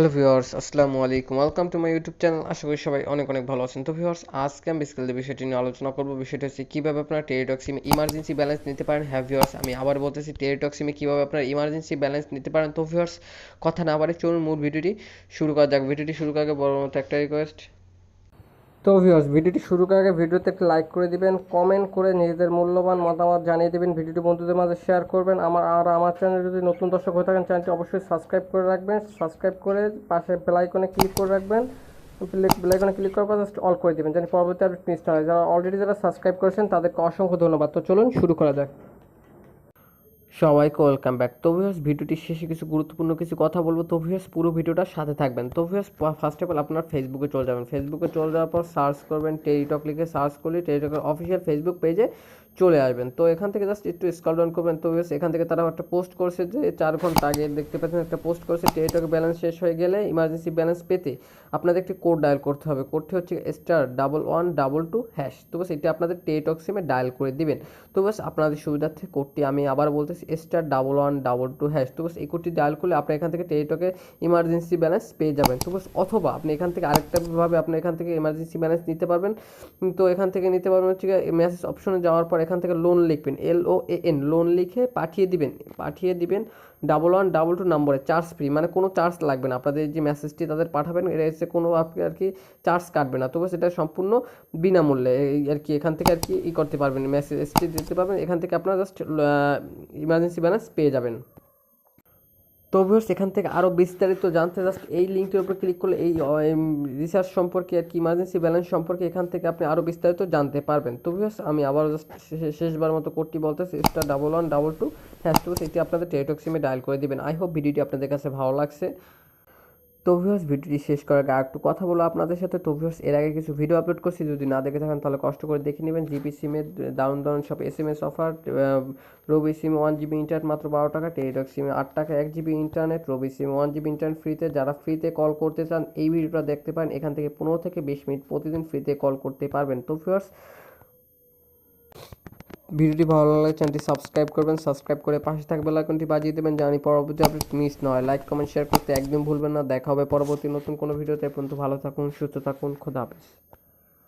Hello viewers আসসালামু আলাইকুম। Welcome to my YouTube channel আশা করি সবাই অনেক অনেক ভালো আছেন। তো ভিউয়ার্স আজকে আমি বেসিক্যালি যে বিষয়টি নিয়ে আলোচনা করব। বিষয়টি হচ্ছে কীভাবে আপনার টেরিটক্সিম সিমে ইমার্জেন্সি ব্যালেন্স নিতে পারেন। হ্যাঁ ভিউয়ার্স আমি আবার বলতেছি টেরিটক্সিমে কীভাবে আপনার ইমার্জেন্সি ব্যালেন্স নিতে পারেন। তো ভিউয়ার্স কথা না বাড়ে চলুন মূল ভিডিওটি শুরু করা যাক। ভিডিওটি শুরু করার আগে বড় মতো একটা রিকোয়েস্ট তো ভিউয়ার্স ভিডিওটি শুরু করার আগে ভিডিওতে একটা লাইক করে দিবেন কমেন্ট করে নিজেদের মূল্যবান মতামত জানিয়ে দেবেন, ভিডিওটি বন্ধুদের মাঝে শেয়ার করবেন। আমার আর আমার চ্যানেলে যদি নতুন দর্শক হয়ে থাকেন চ্যানেলটি অবশ্যই সাবস্ক্রাইব করে রাখবেন। সাবস্ক্রাইব করে পাশে বেল আইকনে ক্লিক করে রাখবেন। বেল আইকনে ক্লিক করার পর জাস্ট অল করে দেবেন, যেন পরবর্তী আপডেট মিস না হয়। যারা অলরেডি যারা সাবস্ক্রাইব করেছেন, তাদেরকে অসংখ্য ধন্যবাদ। তো চলুন শুরু করা যাক। সবাইকে ওয়েলকাম ব্যাক। তো ভিউয়ার্স ভিডিওটির শেষে কিছু গুরুত্বপূর্ণ কিছু কথা বলব। তো পুরো ভিডিওটার সাথে থাকবেন। তো ফার্স্ট অফ অল আপনার ফেসবুকে চলে যাবেন। ফেসবুকে চলে যাওয়ার পর সার্চ করবেন টেলিটক লিখে সার্চ করলে টেলিটকের অফিসিয়াল ফেসবুক পেজে চলে আসবেন। তো এখান থেকে জাস্ট একটু স্কল ডাউন করবেন। তো এখান থেকে তারা একটা পোস্ট করেছে যে চার ঘণ্টা আগে দেখতে পাচ্ছেন একটা পোস্ট করেছে টেলিটক ব্যালেন্স শেষ হয়ে গেলে ইমার্জেন্সি ব্যালেন্স পেতে আপনাদের একটি কোড ডায়াল করতে হবে। কোডটি হচ্ছে star double one double two hash তো বাস এটি আপনাদের টেলিটক সিমে ডায়াল করে দিবেন। তো বাস আপনাদের সুবিধার্থে কোডটি আমি আবার বলতেছি। Star double one double two hash তো এই কোডটি ডায়াল করলে আপনি এখান থেকে টেলিটকে ইমার্জেন্সি ব্যালেন্স পেয়ে যাবেন তো অথবা আপনি এখান থেকে আরেকটা ভাবে আপনি এখান থেকে ইমার্জেন্সি ব্যালেন্স নিতে পারবেন। তো এখান থেকে নিতে পারবেন হচ্ছে মেসেজ অপশনে যাওয়ার পর এখান থেকে লোন লিখবেন এল ও এ এন লোন লিখে পাঠিয়ে দিবেন পাঠিয়ে দিবেন ডাবল ওয়ান ডাবল টু নম্বরে চার্জ ফ্রি মানে কোনো চার্জ লাগবে না। আপনাদের যে মেসেজটি তাদের পাঠাবেন এটা হচ্ছে কোনো আপনি আর কি চার্জ কাটবে না। তবে সেটা সম্পূর্ণ বিনামূল্যে আর কি, এখান থেকে আর কি ই করতে পারবেন মেসেজটি দিতে পারবেন। এখান থেকে আপনারা জাস্ট ইমার্জেন্সি ব্যালেন্স পেয়ে যাবেন। তো ভিউয়ার্স এখান থেকে আরও বিস্তারিত জানতে জাস্ট এই লিঙ্কটির উপর ক্লিক করলে এই রিসার্চ সম্পর্কে আর কি ইমার্জেন্সি ব্যালেন্স সম্পর্কে এখান থেকে আপনি আরও বিস্তারিত জানতে পারবেন। তো ভিউয়ার্স আমি আবার জাস্ট শেষবার মতো কোডটি বলতেছি star double one double two hash two সেটি আপনাদের টেলিটক সিমে ডায়াল করে দেবেন। আই হোপ ভিডিওটি আপনাদের কাছে ভালো লাগছে। তো ভিডিওটি শেষ করার আগে একটু কথা বলো আপনাদের সাথে। তো এর আগে কিছু ভিডিও আপলোড করছি, যদি না দেখে থাকেন তাহলে কষ্ট করে দেখে নেবেন। জিপি সিমের দারুণ দারুণ সব S M S offer Robi SIM one GB internet মাত্র বারো টাকা টেলিটক সিমে আট টাকা, এক GB internet Robi SIM one GB internet ফ্রিতে যারা ফ্রিতে কল করতে চান, এই ভিডিওটা দেখতে পারেন। এখান থেকে পনেরো থেকে বিশ মিনিট প্রতিদিন ফ্রিতে কল করতে পারবেন। তো ভিডিওটি ভালো লাগলে চ্যানেলটি সাবস্ক্রাইব করবেন সাবস্ক্রাইব করে পাশে থাকা বেল আইকনটি বাজিয়ে দেবেন জানি পরবর্তী আপডেট মিস নয়। লাইক কমেন্ট শেয়ার করতে একদম ভুলবেন না। দেখা হবে পরবর্তী নতুন কোনো ভিডিওতে। পর্যন্ত ভালো থাকুন, সুস্থ থাকুন, খোদা হাফেজ।